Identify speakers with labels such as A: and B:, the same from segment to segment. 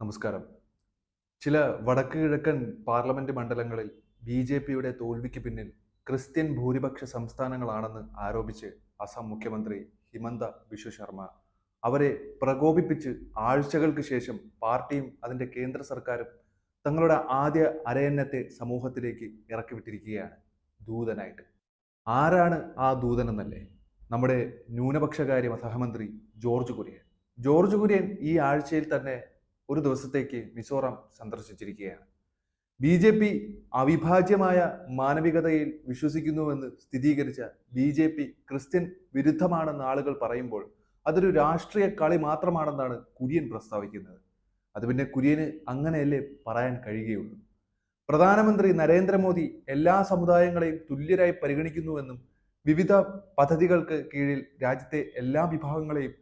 A: നമസ്കാരം. ചില വടക്ക് കിഴക്കൻ പാർലമെന്റ് മണ്ഡലങ്ങളിൽ ബി ജെ പിയുടെ തോൽവിക്ക് പിന്നിൽ ക്രിസ്ത്യൻ ഭൂരിപക്ഷ സംസ്ഥാനങ്ങളാണെന്ന് ആരോപിച്ച് അസം മുഖ്യമന്ത്രി ഹിമന്ത ബിശ്വ ശർമ്മ. അവരെ പ്രകോപിപ്പിച്ച് ആഴ്ചകൾക്ക് ശേഷം പാർട്ടിയും അതിന്റെ കേന്ദ്ര സർക്കാരും തങ്ങളുടെ ആദ്യ അരയന്നത്തെ സമൂഹത്തിലേക്ക് ഇറക്കിവിട്ടിരിക്കുകയാണ് ദൂതനായിട്ട്. ആരാണ് ആ ദൂതനെന്നല്ലേ? നമ്മുടെ ന്യൂനപക്ഷകാര്യ സഹമന്ത്രി ജോർജ് കുര്യൻ. ജോർജ് കുര്യൻ ഈ ആഴ്ചയിൽ തന്നെ ഒരു ദിവസത്തേക്ക് മിസോറാം സന്ദർശിച്ചിരിക്കുകയാണ്. ബി ജെ പി അവിഭാജ്യമായ മാനവികതയിൽ വിശ്വസിക്കുന്നുവെന്ന് സ്ഥിരീകരിച്ച ബി ജെ പി ക്രിസ്ത്യൻ വിരുദ്ധമാണെന്ന് ആളുകൾ പറയുമ്പോൾ അതൊരു രാഷ്ട്രീയ കളി മാത്രമാണെന്നാണ് കുര്യൻ പ്രസ്താവിക്കുന്നത്. അത് പിന്നെ കുര്യന് അങ്ങനെയല്ലേ പറയാൻ കഴിയുകയുള്ളൂ. പ്രധാനമന്ത്രി നരേന്ദ്രമോദി എല്ലാ സമുദായങ്ങളെയും തുല്യരായി പരിഗണിക്കുന്നുവെന്നും വിവിധ പദ്ധതികൾക്ക് കീഴിൽ രാജ്യത്തെ എല്ലാ വിഭാഗങ്ങളെയും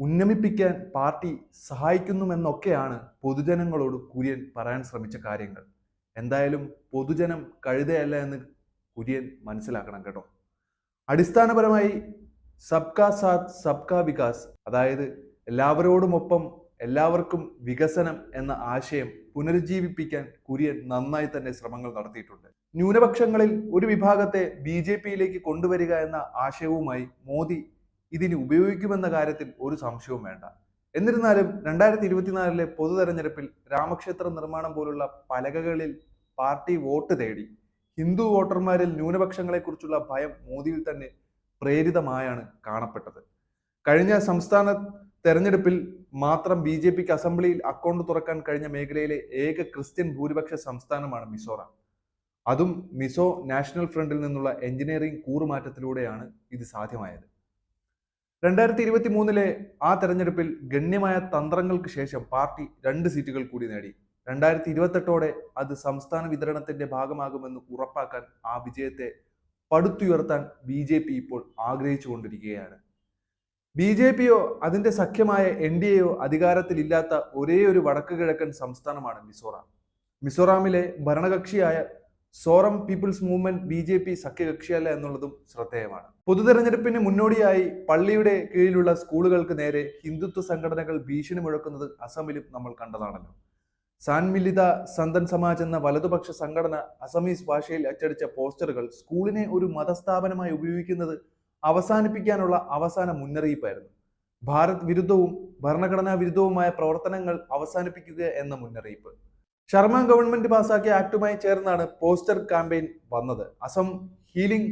A: ഉന്നമിപ്പിക്കാൻ പാർട്ടി സഹായിക്കുന്നുമെന്നൊക്കെയാണ് പൊതുജനങ്ങളോട് കുര്യൻ പറയാൻ ശ്രമിച്ച കാര്യങ്ങൾ. എന്തായാലും പൊതുജനം കഴുതയല്ല എന്ന് കുര്യൻ മനസ്സിലാക്കണം കേട്ടോ. അടിസ്ഥാനപരമായി സബ്കാ സാത്ത് സബ്കാ വികാസ് അതായത് എല്ലാവരോടുമൊപ്പം എല്ലാവർക്കും വികസനം എന്ന ആശയം പുനരുജ്ജീവിപ്പിക്കാൻ കുര്യൻ നന്നായി തന്നെ ശ്രമങ്ങൾ നടത്തിയിട്ടുണ്ട്. ന്യൂനപക്ഷങ്ങളിൽ ഒരു വിഭാഗത്തെ ബി ജെ പിയിലേക്ക് കൊണ്ടുവരിക എന്ന ആശയവുമായി മോദി ഇതിന് ഉപയോഗിക്കുമെന്ന കാര്യത്തിൽ ഒരു സംശയവും വേണ്ട. എന്നിരുന്നാലും രണ്ടായിരത്തി ഇരുപത്തിനാലിലെ പൊതു തെരഞ്ഞെടുപ്പിൽ രാമക്ഷേത്ര നിർമ്മാണം പോലുള്ള പലകകളിൽ പാർട്ടി വോട്ട് തേടി ഹിന്ദു വോട്ടർമാരിൽ ന്യൂനപക്ഷങ്ങളെക്കുറിച്ചുള്ള ഭയം മോദിയിൽ തന്നെ പ്രേരിതമായാണ് കാണപ്പെട്ടത്. കഴിഞ്ഞ സംസ്ഥാന തെരഞ്ഞെടുപ്പിൽ മാത്രം ബി ജെ പിക്ക് അസംബ്ലിയിൽ അക്കൗണ്ട് തുറക്കാൻ കഴിഞ്ഞ മേഖലയിലെ ഏക ക്രിസ്ത്യൻ ഭൂരിപക്ഷ സംസ്ഥാനമാണ് മിസോറാം. അതും മിസോ നാഷണൽ ഫ്രണ്ടിൽ നിന്നുള്ള എഞ്ചിനീയറിംഗ് കൂറുമാറ്റത്തിലൂടെയാണ് ഇത് സാധ്യമായത്. രണ്ടായിരത്തി ഇരുപത്തി മൂന്നിലെ ആ തെരഞ്ഞെടുപ്പിൽ ഗണ്യമായ തന്ത്രങ്ങൾക്ക് ശേഷം പാർട്ടി രണ്ട് സീറ്റുകൾ കൂടി നേടി. രണ്ടായിരത്തി ഇരുപത്തെട്ടോടെ അത് സംസ്ഥാന വിതരണത്തിന്റെ ഭാഗമാകുമെന്ന് ഉറപ്പാക്കാൻ ആ വിജയത്തെ പടുത്തുയർത്താൻ ബി ജെ പി ഇപ്പോൾ ആഗ്രഹിച്ചുകൊണ്ടിരിക്കുകയാണ്. ബി ജെ പിയോ അതിന്റെ സഖ്യമായ എൻ ഡി എയോ അധികാരത്തിലില്ലാത്ത ഒരേ ഒരു വടക്ക് കിഴക്കൻ സംസ്ഥാനമാണ് മിസോറാം. മിസോറാമിലെ ഭരണകക്ഷിയായ Zoram people's movement B J P സഖ്യകക്ഷിയല്ല എന്നുള്ളതും ശ്രദ്ധേയമാണ്. പൊതുതെരഞ്ഞെടുപ്പിന് മുന്നോടിയായി പള്ളിയുടെ കീഴിലുള്ള സ്കൂളുകൾക്ക് നേരെ ഹിന്ദുത്വ സംഘടനകൾ ഭീഷണി മുഴക്കുന്നത് അസമിലും നമ്മൾ കണ്ടതാണല്ലോ. സാൻമില്ലിത സന്തൻ സമാജ് എന്ന വലതുപക്ഷ സംഘടന അസമീസ് ഭാഷയിൽ അച്ചടിച്ച പോസ്റ്ററുകൾ സ്കൂളിനെ ഒരു മതസ്ഥാപനമായി ഉപയോഗിക്കുന്നത് അവസാനിപ്പിക്കാനുള്ള അവസാന മുന്നറിയിപ്പായിരുന്നു. ഭാരത് വിരുദ്ധവും ഭരണഘടനാ വിരുദ്ധവുമായ പ്രവർത്തനങ്ങൾ അവസാനിപ്പിക്കുക എന്ന മുന്നറിയിപ്പ്. ശർമ്മ ഗവൺമെന്റ് പാസാക്കിയ ആക്ടുമായി ചേർന്നാണ് പോസ്റ്റർ ക്യാമ്പയിൻ വന്നത്. അസം ഹീലിംഗ്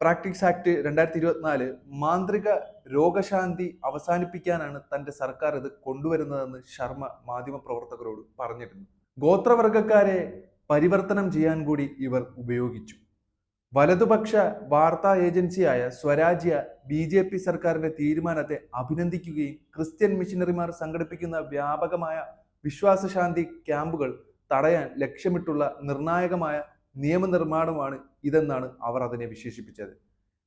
A: പ്രാക്ടീസ് ആക്ട് രണ്ടായിരത്തി ഇരുപത്തിനാല് മാന്ത്രിക രോഗശാന്തി അവസാനിപ്പിക്കാനാണ് തന്റെ സർക്കാർ ഇത് കൊണ്ടുവരുന്നതെന്ന് ശർമ്മ മാധ്യമപ്രവർത്തകരോട് പറഞ്ഞിരുന്നു. ഗോത്രവർഗക്കാരെ പരിവർത്തനം ചെയ്യാൻ കൂടി ഇവർ ഉപയോഗിച്ചു. വലതുപക്ഷ വാർത്താ ഏജൻസിയായ സ്വരാജ്യ ബി ജെ പി സർക്കാരിന്റെ തീരുമാനത്തെ അഭിനന്ദിക്കുകയും ക്രിസ്ത്യൻ മിഷനറിമാർ സംഘടിപ്പിക്കുന്ന വ്യാപകമായ വിശ്വാസശാന്തി ക്യാമ്പുകൾ തടയാൻ ലക്ഷ്യമിട്ടുള്ള നിർണായകമായ നിയമനിർമ്മാണമാണ് ഇതെന്നാണ് അവർ അതിനെ വിശേഷിപ്പിച്ചത്.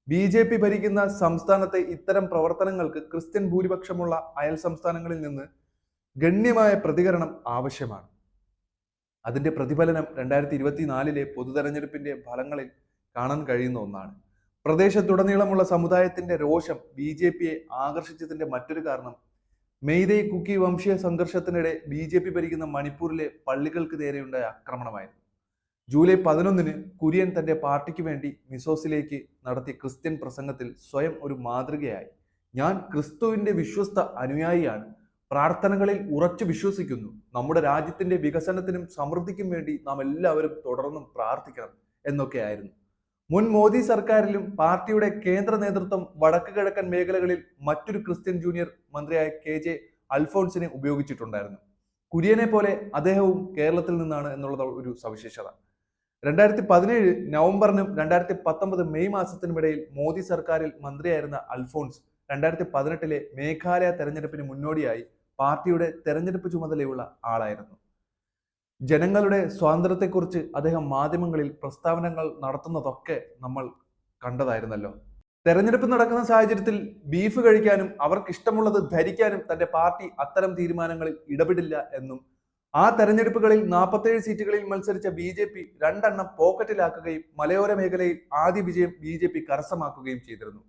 A: ബി ജെ പി ഭരിക്കുന്ന സംസ്ഥാനത്തെ ഇത്തരം പ്രവർത്തനങ്ങൾക്ക് ക്രിസ്ത്യൻ ഭൂരിപക്ഷമുള്ള അയൽ സംസ്ഥാനങ്ങളിൽ നിന്ന് ഗണ്യമായ പ്രതികരണം ആവശ്യമാണ്. അതിന്റെ പ്രതിഫലനം രണ്ടായിരത്തി ഇരുപത്തിനാലിലെ പൊതു തെരഞ്ഞെടുപ്പിന്റെ ഫലങ്ങളിൽ കാണാൻ കഴിയുന്ന ഒന്നാണ്. പ്രദേശത്തുടനീളമുള്ള സമുദായത്തിന്റെ രോഷം ബി ജെ പിയെ ആകർഷിച്ചതിന്റെ മറ്റൊരു കാരണം മെയ്തേ കുക്കി വംശീയ സംഘർഷത്തിനിടെ ബി ജെ പി ഭരിക്കുന്ന മണിപ്പൂരിലെ പള്ളികൾക്ക് നേരെയുണ്ടായ ആക്രമണമായിരുന്നു. ജൂലൈ പതിനൊന്നിന് കുര്യൻ തന്റെ പാർട്ടിക്ക് വേണ്ടി മിസോസിലേക്ക് നടത്തിയ ക്രിസ്ത്യൻ പ്രസംഗത്തിൽ സ്വയം ഒരു മാതൃകയായി. ഞാൻ ക്രിസ്തുവിന്റെ വിശ്വസ്ത അനുയായിയാണ്. പ്രാർത്ഥനകളിൽ ഉറച്ചു വിശ്വസിക്കുന്നു. നമ്മുടെ രാജ്യത്തിന്റെ വികസനത്തിനും സമൃദ്ധിക്കും വേണ്ടി നാം എല്ലാവരും തുടർന്നും പ്രാർത്ഥിക്കണം എന്നൊക്കെയായിരുന്നു. മുൻ മോദി സർക്കാരിലും പാർട്ടിയുടെ കേന്ദ്ര നേതൃത്വം വടക്ക് കിഴക്കൻ മേഖലകളിൽ മറ്റൊരു ക്രിസ്ത്യൻ ജൂനിയർ മന്ത്രിയായ കെ ജെ അൽഫോൺസിനെ ഉപയോഗിച്ചിട്ടുണ്ടായിരുന്നു. കുര്യനെ പോലെ അദ്ദേഹവും കേരളത്തിൽ നിന്നാണ് എന്നുള്ളത് ഒരു സവിശേഷത. രണ്ടായിരത്തി പതിനേഴ് നവംബറിനും രണ്ടായിരത്തി പത്തൊമ്പത് മെയ് മാസത്തിനുമിടയിൽ മോദി സർക്കാരിൽ മന്ത്രിയായിരുന്ന അൽഫോൺസ് രണ്ടായിരത്തി പതിനെട്ടിലെ മേഘാലയ തെരഞ്ഞെടുപ്പിന് മുന്നോടിയായി പാർട്ടിയുടെ തെരഞ്ഞെടുപ്പ് ചുമതലയുള്ള ആളായിരുന്നു. ജനങ്ങളുടെ സ്വാതന്ത്ര്യത്തെക്കുറിച്ച് അദ്ദേഹം മാധ്യമങ്ങളിൽ പ്രസ്താവനകൾ നടത്തുന്നതൊക്കെ നമ്മൾ കണ്ടതായിരുന്നല്ലോ. തെരഞ്ഞെടുപ്പ് നടക്കുന്ന സാഹചര്യത്തിൽ ബീഫ് കഴിക്കാനും അവർക്ക് ഇഷ്ടമുള്ളത് ധരിക്കാനും തന്റെ പാർട്ടി അത്തരം തീരുമാനങ്ങളിൽ ഇടപെടില്ല എന്നും ആ തെരഞ്ഞെടുപ്പുകളിൽ നാൽപ്പത്തേഴ് സീറ്റുകളിൽ മത്സരിച്ച ബി ജെ പി രണ്ടെണ്ണം പോക്കറ്റിലാക്കുകയും മലയോര മേഖലയിൽ ആദ്യ വിജയം ബി ജെ പി കരസ്ഥമാക്കുകയും ചെയ്തിരുന്നു.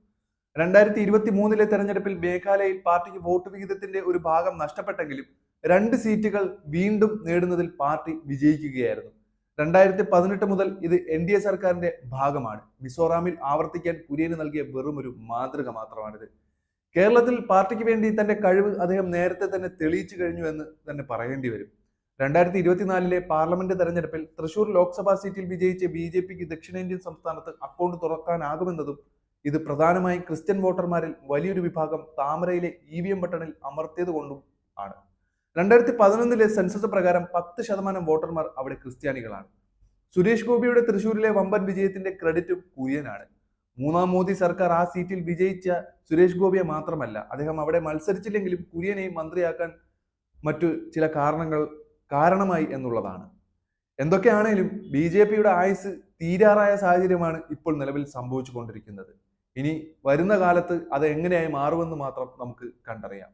A: രണ്ടായിരത്തി ഇരുപത്തി മൂന്നിലെ തെരഞ്ഞെടുപ്പിൽ മേഘാലയയിൽ പാർട്ടിക്ക് വോട്ട് വിഹിതത്തിന്റെ ഒരു ഭാഗം നഷ്ടപ്പെട്ടെങ്കിലും രണ്ട് സീറ്റുകൾ വീണ്ടും നേടുന്നതിൽ പാർട്ടി വിജയിക്കുകയായിരുന്നു. രണ്ടായിരത്തി പതിനെട്ട് മുതൽ ഇത് എൻ ഡി എ സർക്കാരിന്റെ ഭാഗമാണ്. മിസോറാമിൽ ആവർത്തിക്കാൻ കുര്യന് നൽകിയ വെറും ഒരു മാതൃക മാത്രമാണിത്. കേരളത്തിൽ പാർട്ടിക്ക് വേണ്ടി തന്റെ കഴിവ് അദ്ദേഹം നേരത്തെ തന്നെ തെളിയിച്ചു കഴിഞ്ഞു എന്ന് തന്നെ പറയേണ്ടി വരും. രണ്ടായിരത്തി ഇരുപത്തിനാലിലെ പാർലമെന്റ് തെരഞ്ഞെടുപ്പിൽ തൃശൂർ ലോക്സഭാ സീറ്റിൽ വിജയിച്ച ബി ജെ പിക്ക് ദക്ഷിണേന്ത്യൻ സംസ്ഥാനത്ത് അക്കൗണ്ട് തുറക്കാനാകുമെന്നതും ഇത് പ്രധാനമായും ക്രിസ്ത്യൻ വോട്ടർമാരിൽ വലിയൊരു വിഭാഗം താമരയിലെ ഇ വി എം ബട്ടണിൽ അമർത്തിയത് കൊണ്ടും ആണ്. രണ്ടായിരത്തി പതിനൊന്നിലെ സെൻസസ് പ്രകാരം പത്ത് ശതമാനം വോട്ടർമാർ അവിടെ ക്രിസ്ത്യാനികളാണ്. സുരേഷ് ഗോപിയുടെ തൃശൂരിലെ വമ്പൻ വിജയത്തിന്റെ ക്രെഡിറ്റ് കുര്യനാണ്. മൂന്നാം മോദി സർക്കാർ ആ സീറ്റിൽ വിജയിച്ച സുരേഷ് ഗോപിയെ മാത്രമല്ല അദ്ദേഹം അവിടെ മത്സരിച്ചില്ലെങ്കിലും കുര്യനെയും മന്ത്രിയാക്കാൻ മറ്റു ചില കാരണങ്ങൾ കാരണമായി എന്നുള്ളതാണ്. എന്തൊക്കെയാണേലും ബി ജെ പിയുടെ ആയുസ് തീരാറായ സാഹചര്യമാണ് ഇപ്പോൾ നിലവിൽ സംഭവിച്ചു കൊണ്ടിരിക്കുന്നത് ഇനി വരുന്ന കാലത്ത് അത് എങ്ങനെയായി മാറുമെന്ന് മാത്രം നമുക്ക് കണ്ടറിയാം.